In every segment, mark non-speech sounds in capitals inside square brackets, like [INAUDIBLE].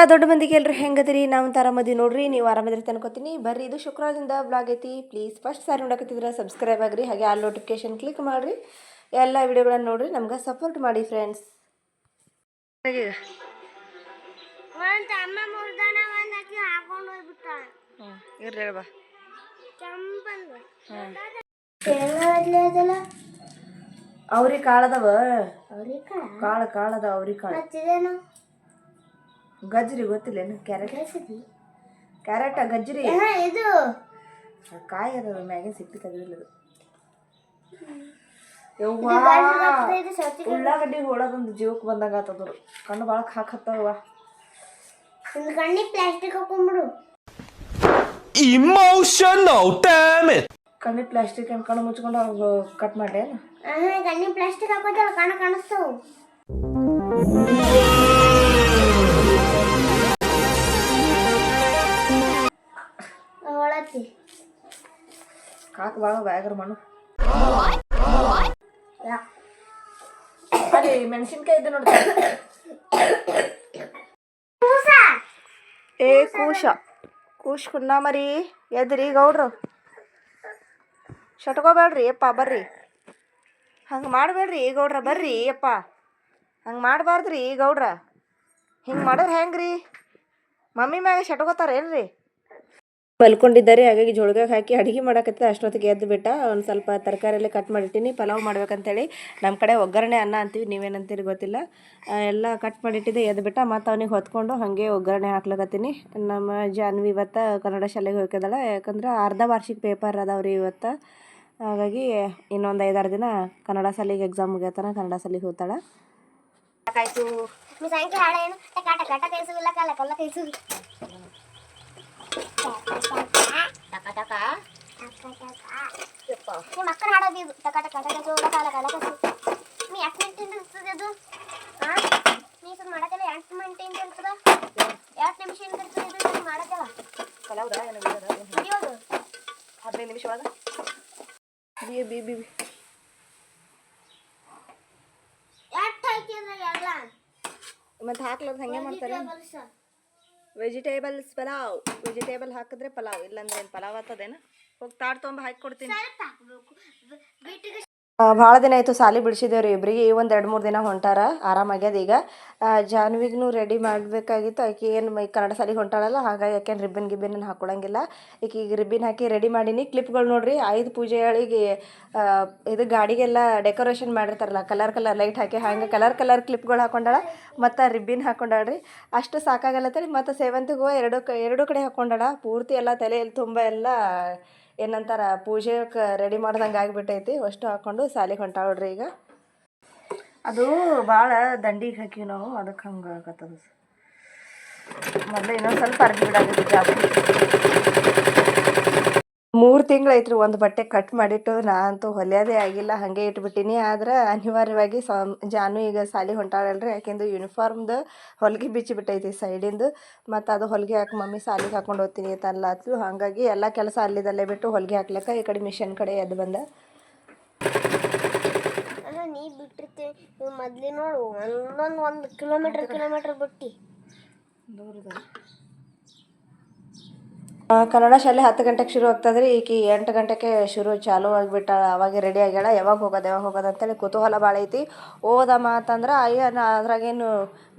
ಎಲ್ಲ ದೊಡ್ಡ ಮಂದಿಗೆ ಎಲ್ಲರೂ ಹೆಂಗದಿರಿ? ನಾವು ಆರಾಮದಿ ನೋಡ್ರಿ ನೀವು ಆರಾಮದ್ರಿ ತನ್ಕೋತೀನಿ ಬರ್ರಿ ಇದು ಶುಕ್ರವಾರದಿಂದ ಬ್ಲಾಗ್ ಐತಿ. ಪ್ಲೀಸ್ ಫಸ್ಟ್ ಸಾರಿ ನೋಡಕತ್ತಿದ್ರೆ ಸಬ್ಸ್ಕ್ರೈಬ್ ಆಗ್ರಿ ಹಾಗೆ ಆಲ್ ನೋಟಿಫಿಕೇಶನ್ ಕ್ಲಿಕ್ ಮಾಡಿರಿ. ಎಲ್ಲ ವಿಡಿಯೋಗಳನ್ನ ನೋಡ್ರಿ ನಮ್ಗೆ ಸಪೋರ್ಟ್ ಮಾಡಿ ಫ್ರೆಂಡ್ಸ್ ಅವ್ರಿ ಕಾಳದವ. ಕಾಳ? ಕಾಳು ಕಾಳದ ಅವ್ರಿ ಕಾಳು. ಗಜ್ರಿ ಗೊತ್ತಿಲ್ಲೇನು ಕ್ಯಾರೆಟ್. ರೆಸಿಪಿ ಕ್ಯಾರೆಟ ಗಜ್ರಿ ಇದು. ಕಾಯಿ ಅದ ಮ್ಯಾಗಿನ ಸಿಪ್ಪಿ ತೆಗೆದಿಲ್ಲದು ಉಳ್ಳಾಗಡ್ಡಿ ಹೋಳದೊಂದು ಜೀವಕ್ಕೆ ಬಂದಂಗ ಆತದ್ರು ಕಣ್ಣು ಭಾಳ ಹಾಕತ್ತವ ಕಣ್ಣಿ ಪ್ಲಾಸ್ಟಿಕ್ ಹಾಕೊಂಡ್ಬಿಡು Emotional, damn it! ಕಣ್ಣಿ ಪ್ಲಾಸ್ಟಿಕ್ ಅನ್ಕೊಂಡು ಕಣ್ಣು ಮುಚ್ಕೊಂಡು ಕಟ್ ಮಾಡಿ ಆಹಾ ಕಣ್ಣಿ ಪ್ಲಾಸ್ಟಿಕ್ ಹಾಕೋತಲ್ಲ ಕಣ್ಣು ಕಾಣಿಸ್ತಾವು ಭಾಳ ಬ್ಯಾಗ್ರ ಮಣ್ಣು. ಅದೇ, ಮೆಣಸಿನ್ಕಾಯಿ ಇದೆ ನೋಡಿ. ಏ, ಕೂಶ. ಕೂಶ್ ಕುನ್ನ ಮರಿ, ಎದ್ರಿ ಗೌಡ್ರು. ಶಟ್ಕೋಬೇಡ್ರಿ ಅಪ್ಪ ಬರ್ರಿ. ಹಂಗೆ ಮಾಡಬೇಡ್ರಿ ಗೌಡ್ರ, ಬರ್ರಿ ಅಪ್ಪ ಹಂಗೆ ಮಾಡಬಾರ್ದ್ರಿ ಗೌಡ್ರ. ಹಿಂಗೆ ಮಾಡೋರು ಹೆಂಗ್ರಿ? ಮಮ್ಮಿ ಮ್ಯಾಗ ಶಟ್ಕೋತಾರ ಏನ್ರಿ ಮಲ್ಕೊಂಡಿದ್ದಾರೆ ಹಾಗಾಗಿ ಜೋಳಗಾಗ ಹಾಕಿ ಅಡುಗೆ ಮಾಡಕತ್ತೆ ಅಷ್ಟೊತ್ತಿಗೆ ಎದ್ದು ಬಿಟ್ಟ. ಒಂದು ಸ್ವಲ್ಪ ತರಕಾರಿ ಎಲ್ಲ ಕಟ್ ಮಾಡಿಟ್ಟಿನಿ. ಪಲಾವ್ ಮಾಡ್ಬೇಕಂತೇಳಿ. ನಮ್ಮ ಕಡೆ ಒಗ್ಗರಣೆ ಅನ್ನ ಅಂತೀವಿ. ನೀವೇನಂತೀರಿ ಗೊತ್ತಿಲ್ಲ. ಎಲ್ಲ ಕಟ್ ಮಾಡಿಟ್ಟಿದ್ದೆ ಎದ್ದು ಬಿಟ್ಟ. ಮತ್ತು ಅವನಿಗೆ ಹೊತ್ಕೊಂಡು ಹಾಗೆ ಒಗ್ಗರಣೆ ಹಾಕ್ಲಕತ್ತೀನಿ. ನಮ್ಮ ಜಾನ್ವಿ ಇವತ್ತು ಕನ್ನಡ ಶಾಲೆಗೆ ಹೋಗ್ಯದಳ. ಯಾಕಂದ್ರೆ ಅರ್ಧ ವಾರ್ಷಿಕ ಪೇಪರ್ ಅದಾವ್ರಿ ಇವತ್ತು. ಹಾಗಾಗಿ ಇನ್ನೊಂದು ಐದಾರು ದಿನ ಕನ್ನಡ ಶಾಲೆಗೆ ಎಕ್ಸಾಮ್ ಮುಗಿಯತನ ಕನ್ನಡ ಶಾಲೆಗೆ ಹೋಗ್ತಾಳೆ. ಆಯ್ತು टाका टाका हे मक्कन हाडा बी टाका टाका टाका जो उडा काला काला कसं मी एक मिनिट इंटर तुझं दू हां मी सुद्धा माडा त्याला एक मिनिट इंटर तुझा एक निमिष इंटर तुझं दू माडा त्याला कला उडा या नवीन उडा येऊ ಹದಿನೈದು ನಿಮಿಷ ಒಳಗೆ ಬಿ ಬಿ ಬಿ ಬಿ ಮತ್ತೆ ಹಾಕ್ಲಾರ್ದು ಹಂಗೆ ಮಾಡ್ತಾರೆ ವೆಜಿಟೇಬಲ್ಸ್ ಪಲಾವ್. ವೆಜಿಟೇಬಲ್ ಹಾಕಿದ್ರೆ ಪಲಾವ್ ಇಲ್ಲಾಂದ್ರೆ ಏನು ಪಲಾವ್ ಆಗ್ತದೇನು? ಹೋಗಿ ತಾಡ್ ತೊಗೊಂಬ ಹಾಕಿ ಕೊಡ್ತೀನಿ. ಭಾಳ ದಿನ ಆಯಿತು ಸಾಲಿ ಬಿಡಿಸಿದೇವ್ರಿ ಈ ಒಂದು ಎರಡು ಮೂರು ದಿನ ಹೊಂಟಾರ, ಆರಾಮಾಗ್ಯದ ಈಗ. ಜಾನ್ವಿಗೂ ರೆಡಿ ಮಾಡಬೇಕಾಗಿತ್ತು. ಆಕೆ ಏನು ಮೈ ಕನ್ನಡ ಸಾಲಿಗೆ ಹೊಂಟಾಳಲ್ಲ, ಹಾಗಾಗಿ ಆಕೆ ರಿಬ್ಬನ್ ಗಿಬ್ಬನ್ ಹಾಕೊಳ್ಳಂಗಿಲ್ಲ ಈಕೆ ಈಗ ರಿಬ್ಬನ್ ಹಾಕಿ ರೆಡಿ ಮಾಡೀನಿ. ಕ್ಲಿಪ್ಗಳು ನೋಡಿರಿ, ಐದು ಪೂಜೆಗಳಿಗೆ ಇದು ಗಾಡಿಗೆಲ್ಲ ಡೆಕೋರೇಷನ್ ಮಾಡಿರ್ತಾರಲ್ಲ ಕಲರ್ ಕಲರ್ ಲೈಟ್ ಹಾಕಿ ಹಾಗೆ ಕಲರ್ ಕಲರ್ ಕ್ಲಿಪ್ಗಳು ಹಾಕೊಂಡಾಳ, ಮತ್ತು ರಿಬ್ಬಿನ್ ಹಾಕೊಂಡಾಳ್ರಿ. ಅಷ್ಟು ಸಾಕಾಗಲ್ಲತ್ತರಿ ಮತ್ತು ಸೇವಂತಿಗೆ ಹೂವು ಎರಡು ಕ, ಎರಡು ಕಡೆ ಹಾಕೊಂಡಾಳ. ಪೂರ್ತಿ ಎಲ್ಲ ತಲೆಯಲ್ಲಿ ತುಂಬ ಎಲ್ಲ ಏನಂತಾರ ಪೂಜೆಗೆ ರೆಡಿ ಮಾಡ್ದಂಗೆ ಆಗಿಬಿಟ್ಟೈತಿ. ಅಷ್ಟು ಹಾಕ್ಕೊಂಡು ಸಾಲಿಗೆ ಹೊಂಟಾಳ್ರಿ ಈಗ. ಅದು ಭಾಳ ದಂಡಿಗೆ ಹಾಕಿವಿ ನಾವು ಅದಕ್ಕೆ ಹಂಗೆ ಆಗತ್ತದ. ಮೊದಲು ಇನ್ನೊಂದು ಸ್ವಲ್ಪ ಅರ್ಜಿ ಬಿಡಾಗಿದ್ದು ಜಾಸ್ತಿ. ಮೂರು ತಿಂಗಳು ಐತ್ರಿ ಒಂದು ಬಟ್ಟೆ ಕಟ್ ಮಾಡಿಟ್ಟು ನಾ ಅಂತೂ ಹೊಲಿಯೋದೇ ಆಗಿಲ್ಲ ಹಾಗೆ ಇಟ್ಬಿಟ್ಟಿನಿ. ಆದ್ರೆ ಅನಿವಾರ್ಯವಾಗಿ ಸಮ್ ಜಾನು ಈಗ ಸಾಲಿ ಹೊಂಟಾಳಲ್ರಿ ಯಾಕೆಂದು ಯೂನಿಫಾರ್ಮ್ದು ಹೊಲಿಗೆ ಬಿಚ್ಚಿಬಿಟ್ಟೈತಿ ಸೈಡಿಂದು ಮತ್ತು ಅದು ಹೊಲಿಗೆ ಹಾಕಿ ಮಮ್ಮಿ ಸಾಲಿಗೆ ಹಾಕೊಂಡು ಹೋಗ್ತೀನಿ ತಲ್ಲ ಆತು ಹಾಗಾಗಿ ಎಲ್ಲ ಕೆಲಸ ಅಲ್ಲಿದಲ್ಲೇ ಬಿಟ್ಟು ಹೊಲಿಗೆ ಹಾಕ್ಲಿಕ್ಕೆ ಈ ಕಡೆ ಮಿಷನ್ ಕಡೆ ಎದ್ದು ಬಂದ. ಅಲ್ಲ ನೀ ಬಿಟ್ಟಿರ್ತೀವಿ ಮೊದಲು ನೋಡು ಒಂದೊಂದು ಒಂದು ಕಿಲೋಮೀಟರ್ ಕಿಲೋಮೀಟರ್ ಬಿಟ್ಟು. ಕನ್ನಡ ಶಾಲೆ ಹತ್ತು ಗಂಟೆಗೆ ಶುರು ಆಗ್ತದ್ರಿ ಈಕಿ ಎಂಟು ಗಂಟೆಗೆ ಶುರು ಚಾಲು ಆಗಿಬಿಟ್ಟಾಳ ಅವಾಗೆ ರೆಡಿ ಆಗ್ಯಾಳ, ಯಾವಾಗ ಹೋಗೋದು ಯಾವಾಗ ಹೋಗೋದು ಅಂತೇಳಿ ಕುತೂಹಲ ಭಾಳ ಐತಿ. ಓದ ಅಂತಂದ್ರೆ ಅಯ್ಯ, ನಾ ಅದ್ರಾಗೇನು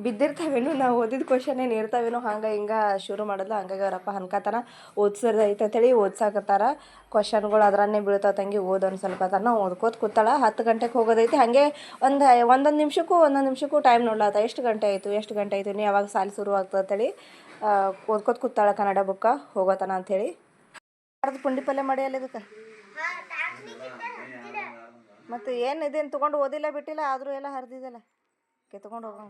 ಬಿದ್ದಿರ್ತಾವೇನು, ನಾವು ಓದಿದ ಕ್ವಶನ್ ಏನು ಇರ್ತಾವೇನೋ, ಹಂಗೆ ಹಿಂಗೆ ಶುರು ಮಾಡಿದ್ಲು, ಹಂಗಾಗಿ ಅವರಪ್ಪ ಅನ್ಕತಾನ ಓದ್ಸೋದು ಐತೆ ಅಂತೇಳಿ ಓದ್ಸಾಕತ್ತಾರ. ಕ್ವಶನ್ಗಳು ಅದರನ್ನೇ ಬೀಳ್ತಾವ ತಂಗಿ, ಓದು ಒಂದು ಸ್ವಲ್ಪ ತನ ಓದ್ಕೋತ ಕೂತಾಳ. ಹತ್ತು ಗಂಟೆಗೆ ಹೋಗೋದೈತಿ ಹಾಗೆ ಒಂದು, ಒಂದೊಂದು ನಿಮಿಷಕ್ಕೂ ಒಂದೊಂದು ನಿಮಿಷಕ್ಕೂ ಟೈಮ್ ನೋಡ್ಲಾತ. ಎಷ್ಟು ಗಂಟೆ ಆಯಿತು, ಎಷ್ಟು ಗಂಟೆ ಆಯಿತು, ನೀ ಯಾವಾಗ ಸಾಲಿ ಶುರು ಆಗ್ತದೆ ಅಂತೇಳಿ ಓದ್ಕೋತ ಕೂತಾಳ ಕನ್ನಡ ಬುಕ್ಕ, ಹೋಗೋತನ ಅಂಥೇಳಿ. ಅರ್ಧ ಪುಂಡಿ ಪಲ್ಯ ಮಾಡಿ ಅಲ್ಲಿ ಇದಕ್ಕೆ ಮತ್ತು ಏನು ಇದೇನು ತೊಗೊಂಡು ಓದಿಲ್ಲ ಬಿಟ್ಟಿಲ್ಲ, ಆದರೂ ಎಲ್ಲ ಹರಿದಿದ್ದಲ್ಲ ಕಿತ್ಕೊಂಡು ಹೋಗೋಣ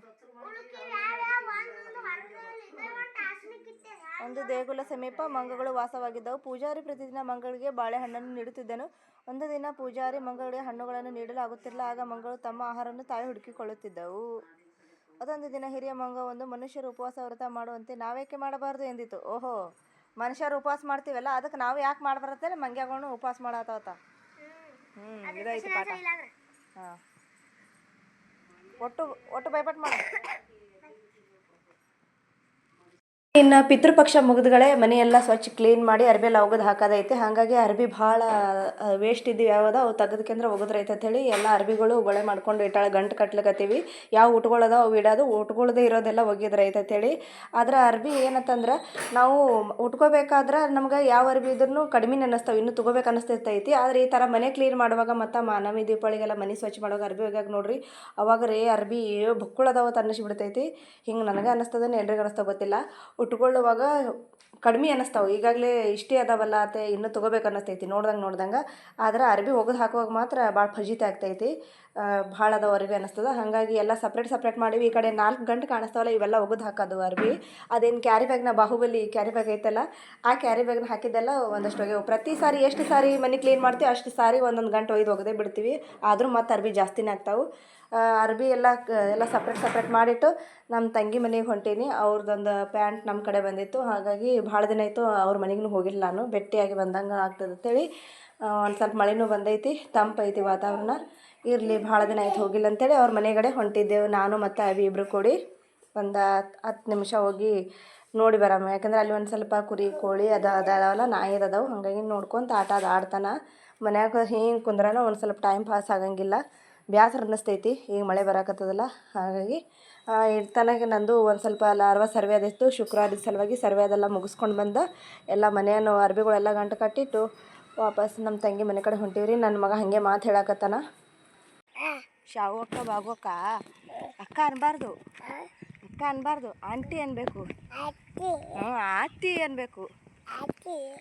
ಒಂದು ದೇಗುಲ ಸಮೀಪ ಮಂಗಗಳು ವಾಸವಾಗಿದ್ದವು. ಪೂಜಾರಿ ಪ್ರತಿದಿನ ಮಂಗಳಿಗೆ ಬಾಳೆಹಣ್ಣನ್ನು ನೀಡುತ್ತಿದ್ದನು. ಒಂದು ದಿನ ಪೂಜಾರಿ ಮಂಗಳಿಗೆ ಹಣ್ಣುಗಳನ್ನು ನೀಡಲಾಗುತ್ತಿರಲ್ಲ ಆಗ ಮಂಗಳು ತಮ್ಮ ಆಹಾರವನ್ನು ತಾಯಿ ಹುಡುಕಿಕೊಳ್ಳುತ್ತಿದ್ದವು. ಅದೊಂದು ದಿನ ಹಿರಿಯ ಮಂಗ ಒಂದು ಮನುಷ್ಯರು ಉಪವಾಸ ವ್ರತ ಮಾಡುವಂತೆ ನಾವೇಕೆ ಮಾಡಬಾರ್ದು ಎಂದಿತು. ಓಹೋ ಮನುಷ್ಯರು ಉಪವಾಸ ಮಾಡ್ತೀವಲ್ಲ ಅದಕ್ಕೆ ನಾವು ಯಾಕೆ ಮಾಡಬಾರತ್ತೇಳಿ ಮಂಗ್ಯಾಗೋಣ ಉಪವಾಸ ಮಾಡತ್ತಾವತ್ತ. ಹ್ಞೂ ಇದೈತಿ ಪಾಠ. ಹಾಂ. ಒಟ್ಟು ಒಟ್ಟು ಭಯಪಟ್ಟು ಮಾಡು. ಇನ್ನು ಪಿತೃಪಕ್ಷ ಮುಗಿದ್ಗಳೇ ಮನೆಯೆಲ್ಲ ಸ್ವಚ್ಛ ಕ್ಲೀನ್ ಮಾಡಿ ಅರ್ಬಿ ಎಲ್ಲ ಒಗದು ಹಾಕೋದೈತೆ. ಹಾಗಾಗಿ ಅರ್ಬಿ ಭಾಳ ವೇಸ್ಟ್ ಇದ್ದು ಯಾವ್ದು ಅವು ತೆಗೆದ್ಕೆಂದ್ರೆ ಒಗದ್ರೈತೆ ಅಂತೇಳಿ ಎಲ್ಲ ಅರ್ಬಿಗಳು ಒಳೆ ಮಾಡ್ಕೊಂಡು ಇಟ್ಟಾಳ ಗಂಟು ಕಟ್ಲಿಕತ್ತೀವಿ. ಯಾವ ಊಟಗಳದ ಅವು ಇಡೋದು ಊಟಗಳದೇ ಇರೋದೆಲ್ಲ ಒಗಿದ್ರೈತೆ ಅಂತೇಳಿ ಆದ್ರೆ ಅರ್ಬಿ ಏನಂತಂದ್ರೆ ನಾವು ಉಟ್ಕೋಬೇಕಾದ್ರೆ ನಮ್ಗೆ ಯಾವ ಅರ್ಬಿ ಇದ್ರೂ ಕಡಿಮೆ ಅನ್ನಿಸ್ತಾವೆ ಇನ್ನೂ ತೊಗೋಬೇಕು ಅನ್ನಿಸ್ತೈತಿ ಆದ್ರೆ ಈ ಥರ ಮನೆ ಕ್ಲೀನ್ ಮಾಡುವಾಗ ಮತ್ತು ಮಾನವಿ ದೀಪಾವಳಿಗೆಲ್ಲ ಮನೆ ಸ್ವಚ್ಛ ಮಾಡುವಾಗ ಅರ್ಬಿ ಒಗ್ಯಾಗ ನೋಡ್ರಿ, ಅವಾಗ ರೀ ಅರ್ಬಿ ಬುಕ್ಕುಳದಾವ ಅನ್ನಿಸ್ಬಿಡ್ತೈತಿ. ಹಿಂಗೆ ನನಗೆ ಅನ್ನಿಸ್ತದೆ ಎಲ್ರಿಗೂ ಅನ್ನಿಸ್ತಾ ಗೊತ್ತಿಲ್ಲ. ಉಟ್ಕೊಳ್ಳುವಾಗ ಕಡಿಮೆ ಅನ್ನಿಸ್ತಾವೆ. ಈಗಾಗಲೇ ಇಷ್ಟೇ ಅದಾವಲ್ಲ ಅತ್ತೆ, ಇನ್ನೂ ತೊಗೋಬೇಕು ಅನ್ನಿಸ್ತೈತಿ. ನೋಡ್ದಂಗೆ ನೋಡ್ದಂಗೆ. ಆದ್ರೆ ಅರ್ಬಿ ಒಗೆದು ಹಾಕುವಾಗ ಮಾತ್ರ ಭಾಳ ಫಜೀತಿ ಆಗ್ತೈತಿ. ಭಾಳ ಅದಾವ ಅರ್ವಿ ಅನ್ನಿಸ್ತದ. ಹಾಗಾಗಿ ಎಲ್ಲ ಸಪ್ರೇಟ್ ಸಪ್ರೇಟ್ ಮಾಡೀವಿ. ಈ ಕಡೆ ನಾಲ್ಕು ಗಂಟೆ ಕಾಣಿಸ್ತಾವಲ್ಲ, ಇವೆಲ್ಲ ಒಗದು ಹಾಕೋದು ಅರ್ವಿ. ಅದೇನು ಕ್ಯಾರಿ ಬ್ಯಾಗ್ನ ಬಾಹುಬಲಿ ಕ್ಯಾರಿ ಬ್ಯಾಗ್ ಐತಲ್ಲ, ಆ ಕ್ಯಾರಿ ಬ್ಯಾಗ್ನ ಹಾಕಿದ್ದೆಲ್ಲ ಒಂದಷ್ಟು ಒಗೆವು. ಪ್ರತಿ ಸಾರಿ ಎಷ್ಟು ಸಾರಿ ಮನೆ ಕ್ಲೀನ್ ಮಾಡ್ತೀವಿ, ಅಷ್ಟು ಸಾರಿ ಒಂದೊಂದು ಗಂಟೆ ಒಯ್ದು ಒಗದೇ ಬಿಡ್ತೀವಿ. ಆದರೂ ಮತ್ತು ಅರ್ವಿ ಜಾಸ್ತಿನೇ ಆಗ್ತಾವೆ. ಅರ್ಬಿ ಎಲ್ಲ ಎಲ್ಲ ಸಪ್ರೇಟ್ ಸಪ್ರೇಟ್ ಮಾಡಿಟ್ಟು ನಮ್ಮ ತಂಗಿ ಮನೆಗೆ ಹೊಂಟೀನಿ. ಅವ್ರದ್ದೊಂದು ಪ್ಯಾಂಟ್ ನಮ್ಮ ಕಡೆ ಬಂದಿತ್ತು. ಹಾಗಾಗಿ ಭಾಳ ದಿನ ಆಯಿತು ಅವ್ರ ಮನೆಗೂ ಹೋಗಿಲ್ಲ ನಾನು. ಭೇಟಿಯಾಗಿ ಬಂದಂಗೆ ಆಗ್ತದೆ ಅಂತೇಳಿ ಒಂದು ಸ್ವಲ್ಪ ಮಳೆನೂ ಬಂದೈತಿ ತಂಪೈತಿ ವಾತಾವರಣ. ಇರಲಿ, ಭಾಳ ದಿನ ಆಯ್ತು ಹೋಗಿಲ್ಲ ಅಂತೇಳಿ ಅವ್ರ ಮನೆಗಡೆ ಹೊಂಟಿದ್ದೆವು. ನಾನು ಮತ್ತು ಅವಿ ಇಬ್ಬರು ಕೂಡಿ ಒಂದು ಹತ್ತು ನಿಮಿಷ ಹೋಗಿ ನೋಡಿ ಬರಮ್ಮ ಯಾಕಂದ್ರೆ ಅಲ್ಲಿ ಒಂದು ಸ್ವಲ್ಪ ಕುರಿ, ಕೋಳಿ ಅದ ಅದಾವಲ್ಲ ನಾಯಿ ಅದಾವು. ಹಾಗಾಗಿ ನೋಡ್ಕೊಂತ ಆಟ ಅದು ಆಡ್ತಾನೆ. ಮನ್ಯಾಗ ಹಿಂಗೆ ಕುಂದ್ರನ ಒಂದು ಸ್ವಲ್ಪ ಟೈಮ್ ಪಾಸ್ ಆಗಂಗಿಲ್ಲ. ಬ್ಯಾಸರ ಅನ್ನಿಸ್ತೈತಿ, ಈಗ ಮಳೆ ಬರಕತ್ತದಲ್ಲ, ಹಾಗಾಗಿ ತನಗೆ ನಂದು ಒಂದು ಸ್ವಲ್ಪ ಲಾರ್ವ ಸರ್ವೆ ಅದಿತ್ತು. ಶುಕ್ರವಾರದ ಸಲುವಾಗಿ ಸರ್ವೆ ಅದೆಲ್ಲ ಮುಗಿಸ್ಕೊಂಡು ಬಂದ. ಎಲ್ಲ ಮನೆಯನ್ನು ಅರ್ಬಿಗಳೆಲ್ಲ ಗಂಟು ಕಟ್ಟಿಟ್ಟು ವಾಪಸ್ ನಮ್ಮ ತಂಗಿ ಮನೆ ಕಡೆ ಹೊಂಟೀವ್ರಿ. ನನ್ನ ಮಗ ಹಾಗೆ ಮಾತು ಹೇಳಕತ್ತಾನ. ಶಾವಕ್ಕ ಬಾಗೋಕ್ಕ ಅಕ್ಕ ಅನ್ಬಾರ್ದು. ಅಕ್ಕ ಅನ್ಬಾರ್ದು. ಆಂಟಿ ಅನ್ಬೇಕು. ಹ್ಞೂ ಆತಿ ಅನ್ಬೇಕು.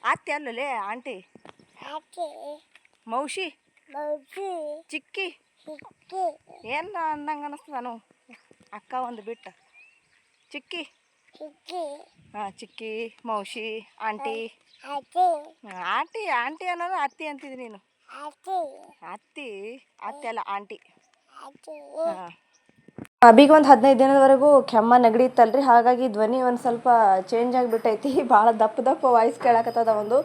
ಆತಿ ಅಲ್ಲಲೇ ಆಂಟಿ. ಮೌಶಿ. ಚಿಕ್ಕಿ. ಏನು ಅಂದಂಗೆ ಅನ್ನಿಸ್ತದ ನಾನು ಅಕ್ಕ ಒಂದು ಬಿಟ್ಟು. ಚಿಕ್ಕಿ. ಹಾಂ ಚಿಕ್ಕಿ ಮೌಶಿ ಆಂಟಿ. ಆಂಟಿ ಆಂಟಿ ಅನ್ನೋದು ಅತ್ತಿ ಅಂತಿದ್ದಿ ನೀನು. ಅತ್ತಿ ಅತ್ತಿ ಅಲ್ಲ ಆಂಟಿ ಹಾಂ ಅಬಿಗೆ ಒಂದು ಹದಿನೈದು ದಿನದವರೆಗೂ ಕೆಮ್ಮ ನೆಗಡಿ ಇತ್ತಲ್ರಿ. ಹಾಗಾಗಿ ಧ್ವನಿ ಒಂದು ಸ್ವಲ್ಪ ಚೇಂಜ್ ಆಗಿಬಿಟ್ಟೈತಿ. [LAUGHS] ಭಾಳ ದಪ್ಪ ದಪ್ಪ ವಾಯ್ಸ್ ಕೇಳಕತ್ತದ ಒಂದು.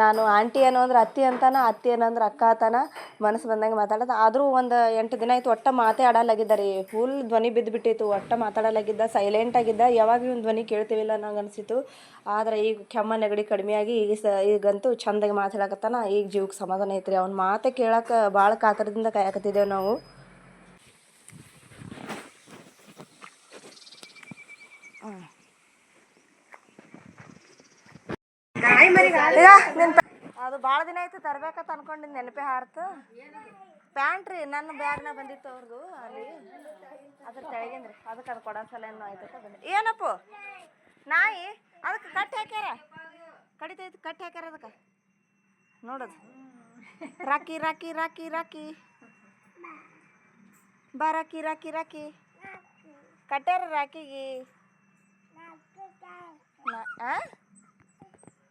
ನಾನು ಆಂಟಿ ಏನೋ ಅಂದ್ರೆ ಅತ್ತಿ ಅಂತಾನ, ಅತ್ತಿ ಏನೋ ಅಂದ್ರೆ ಅಕ್ಕ ಅಂತಾನ ಮನಸ್ಸು ಬಂದಂಗೆ ಮಾತಾಡೋದು. ಆದರೂ ಒಂದು ಎಂಟು ದಿನ ಆಯ್ತು ಒಟ್ಟ ಮಾತೇ ಆಡಲಾಗಿದ್ದ ರೀ. ಫುಲ್ ಧ್ವನಿ ಬಿದ್ದು ಬಿಟ್ಟಿತ್ತು ಒಟ್ಟ ಮಾತಾಡಲಾಗಿದ್ದ ಸೈಲೆಂಟ್ ಆಗಿದ್ದ. ಯಾವಾಗ ಒಂದು ಧ್ವನಿ ಕೇಳ್ತೀವಿಲ್ಲ ನಂಗೆ ಅನಿಸಿತು ಆದರೆ ಈಗ ಕೆಮ್ಮ ನೆಗಡಿ ಕಡಿಮೆಯಾಗಿ ಈಗ ಸ ಈಗಂತೂ ಚಂದಾಗಿ ಮಾತಾಡಕತ್ತಾನ. ಈಗ ಜೀವಕ್ಕೆ ಸಮಾಧಾನ ಐತ್ರಿ. ಅವ್ನ ಮಾತೇ ಕೇಳಕ್ಕೆ ಭಾಳ ಕಾತರದಿಂದ ಕಾಯಕತ್ತಿದ್ದೇವೆ ನಾವು. ಈಗ ನಿನ್ ಅದು ಭಾಳ ದಿನ ಆಯ್ತು ತರ್ಬೇಕಂತ ಅನ್ಕೊಂಡಿದ್ದು ನೆನಪೇ ಹಾರ್ತು. ಪ್ಯಾಂಟ್ ರೀ ನನ್ನ ಬ್ಯಾಗ್ನ ಬಂದಿತ್ತು ಅವ್ರದು ಅಲ್ಲಿ. ಅದ್ರ ತೆಳಗಿಂದ್ರಿ ಅದಕ್ಕೆ ಅದು ಕೊಡೋ ಸಲ ಏನೋ ಆಯ್ತು ಏನಪ್ಪ? ನಾಯಿ ಅದಕ್ಕೆ ಕಟ್ ಹಾಕ್ಯಾರ? ಕಡಿತೈತಿ ಕಟ್ ಹಾಕ್ಯಾರ ಅದಕ್ಕೆ? ನೋಡೋದು. Rocky Rocky Rocky Rocky. ಬಾ ರಾಕಿ ರಾಕಿ ರಾಕಿ. ಕಟ್ಟ್ಯಾರ ರಾಕಿಗೆ.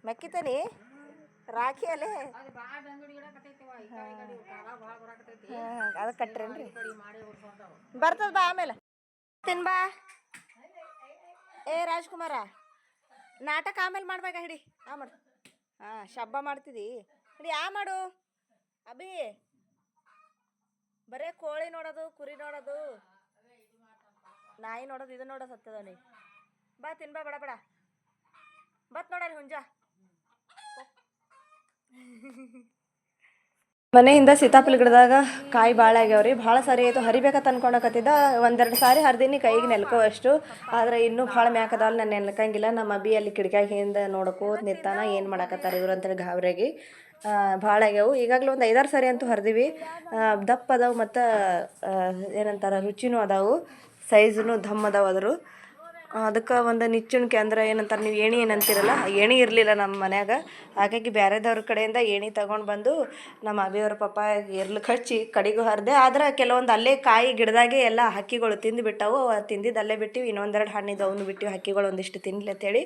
ಮೆಕ್ಕಿತನಿ? ರಾಖಿ ಅಲ್ಲಿ ಅದು ಕಟ್ರೇನ್ರಿ. ಬರ್ತದ ಬಾ ಆಮೇಲೆ. ತಿನ್ ಬಾ. ಏ ರಾಜ್ಕುಮಾರ ನಾಟಕ ಆಮೇಲೆ ಮಾಡ್ಬೇಕಾ ಹಿಡಿ. ಆ ಮಾಡು. ಹಾಂ ಶಬ್ಬ ಮಾಡ್ತಿದಿ. ಹಿಡಿ ಆ ಮಾಡು. ಅಭಿ ಬರೇ ಕೋಳಿ ನೋಡೋದು ಕುರಿ ನೋಡೋದು. ನಾಯಿ ನೋಡೋದು ಇದು ನೋಡೋದು ಹತ್ತದ ನೀ ಬಾ ತಿನ್, ಬಾ, ಬಡ, ಬೇಡ. ಬತ್ ನೋಡಲ್ಲಿ ಹುಂಜ. ಮನೆಯಿಂದ ಸೀತಾಫಲ ಗಿಡದಾಗ ಕಾಯಿ ಭಾಳ ಆಗ್ಯಾವ್ರಿ. ಭಾಳ ಸಾರಿ ಆಯಿತು ಹರಿಬೇಕಂತ ಅನ್ಕೊಳಕತ್ತಿದ್ದ ಒಂದೆರಡು ಸಾರಿ ಹರಿದೀನಿ ಕೈಗೆ ನೆಲ್ಕೋ ಅಷ್ಟು ಆದರೆ ಇನ್ನೂ ಭಾಳ ಮ್ಯಾಕದಲ್ಲ ನಾನು ನೆಲ್ಕಂಗಿಲ್ಲ ನಮ್ಮ ಅಬ್ಬಿ ಅಲ್ಲಿ ಕಿಟಕಿಯಿಂದ ನೋಡ್ಕೋತ ನಿತ್ತಾನ ಏನು ಮಾಡಕತ್ತಾರ ಇವ್ರು ಅಂತೇಳಿ ಗಾಬರಿಗೆ ಭಾಳ ಆಗ್ಯಾವು. ಈಗಾಗಲೇ ಒಂದು ಐದಾರು ಸಾರಿ ಅಂತೂ ಹರಿದೀವಿ. ದಪ್ಪ ಅದಾವು ಮತ್ತು ಏನಂತಾರೆ, ರುಚಿನೂ ಅದಾವು. ಸೈಜುನು ಧಮ್ ಅದಾವು ಅದ್ರು. ಅದಕ್ಕೆ ಒಂದು ನಿಚ್ಚುಣಿಕೆ ಅಂದ್ರೆ ಏನಂತಾರೆ, ನೀವು ಏಣಿ ಏನಂತೀರಲ್ಲ, ಆ ಏಣಿ ಇರಲಿಲ್ಲ ನಮ್ಮ ಮನ್ಯಾಗ. ಹಾಗಾಗಿ ಬೇರೆದವ್ರ ಕಡೆಯಿಂದ ಏಣಿ ತಗೊಂಡು ಬಂದು ನಮ್ಮ ಅಭಿಯವ್ರ ಪಪ್ಪ ಎರ್ಲಕ್ಕೆ ಹಚ್ಚಿ ಕಡೆಗೂ ಹರಿದೆ, ಆದ್ರೆ ಕೆಲವೊಂದು ಅಲ್ಲೇ ಕಾಯಿ ಗಿಡದಾಗೆ ಎಲ್ಲ ಹಕ್ಕಿಗಳು ತಿಂದು ಬಿಟ್ಟವು ತಿಂದಿದ್ದು ಅಲ್ಲೇ ಬಿಟ್ಟಿವಿ, ಇನ್ನೊಂದೆರಡು ಹಣ್ಣಿದ್ದು ಅವನು ಬಿಟ್ಟಿವಿ, ಹಕ್ಕಿಗಳು ಒಂದಿಷ್ಟು ತಿನ್ಲಿ ಅಂತೇಳಿ.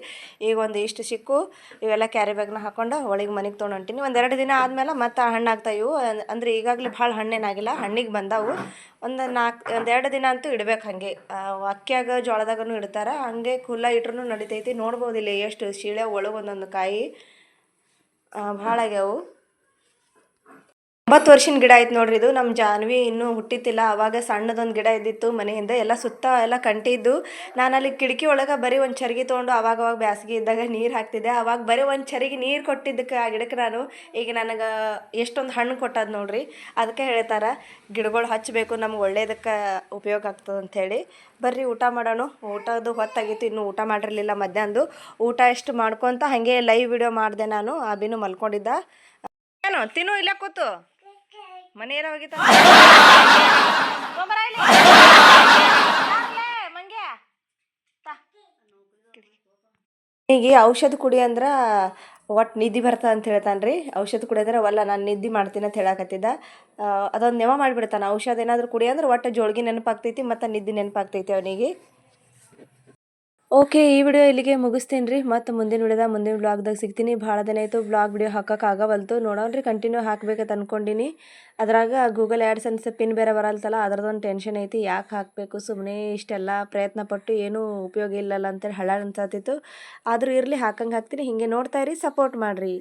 ಈಗ ಒಂದು ಇಷ್ಟು ಸಿಕ್ಕು, ಇವೆಲ್ಲ ಕ್ಯಾರಿ ಬ್ಯಾಗ್ನ ಹಾಕೊಂಡು ಒಳಗೆ ಮನೆಗೆ ತೊಗೊಂಡು ಹೊಂಟೀನಿ. ಒಂದೆರಡು ದಿನ ಆದಮೇಲೆ ಮತ್ತೆ ಹಣ್ಣಾಗ್ತಾಯಿವು ಅಂದ್ರೆ ಈಗಾಗಲೇ ಭಾಳ ಹಣ್ಣೇನಾಗಿಲ್ಲ, ಹಣ್ಣಿಗೆ ಬಂದಾವು. ಒಂದು ನಾಲ್ಕು ಒಂದೆರಡು ದಿನ ಅಂತೂ ಇಡ್ಬೇಕು ಹಾಗೆ. ಅಕ್ಕಿಯಾಗ ಜೋಳದಾಗನು ಇಡ್ತಾರೆ. ಹಂಗೆ ಖುಲ್ಲ ಇಟ್ರೂ ನಡಿತೈತಿ. ನೋಡ್ಬೋದು ಎಷ್ಟು ಶೀಳೆ ಒಳಗೆ ಒಂದೊಂದು ಕಾಯಿ ಭಾಳ ಆಗ್ಯಾವು. ಒಂಬತ್ತು ವರ್ಷದ ಗಿಡ ಆಯ್ತು ನೋಡ್ರಿ ಇದು. ನಮ್ಮ ಜಾನ್ವಿ ಇನ್ನೂ ಹುಟ್ಟಿತ್ತಿಲ್ಲ. ಅವಾಗ ಸಣ್ಣದೊಂದು ಗಿಡ ಇದ್ದಿತ್ತು ಮನೆಯಿಂದ. ಎಲ್ಲ ಸುತ್ತ ಎಲ್ಲ ಕಂಟಿದ್ದು ನಾನು ಅಲ್ಲಿ ಕಿಟಕಿ ಒಳಗೆ ಬರೀ ಒಂದು ಚರಿಗೆ ತೊಗೊಂಡು ಅವಾಗ ಬ್ಯಾಸಿಗೆ ಇದ್ದಾಗ ನೀರು ಹಾಕ್ತಿದ್ದೆ. ಅವಾಗ ಬರೀ ಒಂದು ಚರಿಗೆ ನೀರು ಕೊಟ್ಟಿದ್ದಕ್ಕೆ ಆ ಗಿಡಕ್ಕೆ ನಾನು ಈಗ ನನಗೆ ಎಷ್ಟೊಂದು ಹಣ್ಣು ಕೊಟ್ಟದ ನೋಡ್ರಿ. ಅದಕ್ಕೆ ಹೇಳ್ತಾರೆ, ಗಿಡಗಳು ಹಚ್ಚಬೇಕು ನಮ್ಗೆ ಒಳ್ಳೇದಕ್ಕೆ ಉಪಯೋಗ ಆಗ್ತದೆ ಅಂಥೇಳಿ ಬರ್ರಿ ಊಟ ಮಾಡೋಣ. ಊಟದ್ದು ಹೊತ್ತಾಗಿತ್ತು ಇನ್ನೂ ಊಟ ಮಾಡಿರಲಿಲ್ಲ ಮಧ್ಯಾಹ್ನದು ಊಟ ಎಷ್ಟು ಮಾಡ್ಕೊತ ಹಾಗೆ ಲೈವ್ ವಿಡಿಯೋ ಮಾಡಿದೆ ನಾನು. ಅಭಿನೂ ಮಲ್ಕೊಂಡಿದ್ದ. ಏನು, ತಿನ್ನು ಇಲ್ಲ ಕೂತು? ಮನೆಯರ ಹೋಗಿತ್ತ ಈಗ ಔಷಧ ಕುಡಿ ಅಂದ್ರೆ ಒಟ್ಟು ನಿದ್ದೆ ಬರ್ತದೆ ಅಂತ ಹೇಳ್ತಾನೆ ರೀ ಔಷಧ ಕುಡಿಯೋದ್ರೆ ಅವಲ್ಲ ನಾನು ನಿದ್ದೆ ಮಾಡ್ತೀನಿ ಅಂತ ಹೇಳಕತ್ತಿದ್ದ. ಅದೊಂದು ನೆವ ಮಾಡಿಬಿಡ್ತಾನೆ. ಔಷಧ ಏನಾದರೂ ಕುಡಿ ಅಂದ್ರೆ ಒಟ್ಟು ಜೋಳಿಗೆ ನೆನಪಾಗ್ತೈತಿ ಮತ್ತು ನಿದ್ದೆ ನೆನಪಾಗ್ತೈತಿ ಅವನಿಗೆ. ಓಕೆ, ಈ ವಿಡಿಯೋ ಇಲ್ಲಿಗೆ ಮುಗಿಸ್ತೀನಿ ರೀ. ಮತ್ತು ಮುಂದಿನ ವಿಡಿಯೋದ ಮುಂದಿನ ಬ್ಲಾಗ್ದಾಗ ಸಿಗ್ತೀನಿ. ಭಾಳ ದಿನ ಆಯಿತು ಬ್ಲಾಗ್ ವಿಡಿಯೋ ಆಗವಲ್ತು. ನೋಡೋಣ್ರಿ ಕಂಟಿನ್ಯೂ ಹಾಕ್ಬೇಕಂತ ಅಂದ್ಕೊಂಡಿನಿ ಅದ್ರಾಗ ಗೂಗಲ್ ಆ್ಯಡ್ಸ್ ಅನ್ಸ ಪಿನ್ ಬೇರೆ ಬರಲ್ತಲ್ಲ, ಅದ್ರದ್ದೊಂದು ಟೆನ್ಷನ್ ಐತಿ. ಯಾಕೆ ಹಾಕಬೇಕು? ಸುಮ್ಮನೆ ಇಷ್ಟೆಲ್ಲ ಪ್ರಯತ್ನ ಪಟ್ಟು ಏನೂ ಉಪಯೋಗ ಇಲ್ಲಲ್ಲ ಅಂತೇಳಿ ಹಳ ಅನ್ಸತ್ತಿತ್ತು ಆದರೂ ಇರಲಿ, ಹಾಕಂಗೆ ಹಾಕ್ತೀನಿ. ಹೀಗೆ ನೋಡ್ತಾ ಇರಿ ಸಪೋರ್ಟ್ ಮಾಡಿರಿ.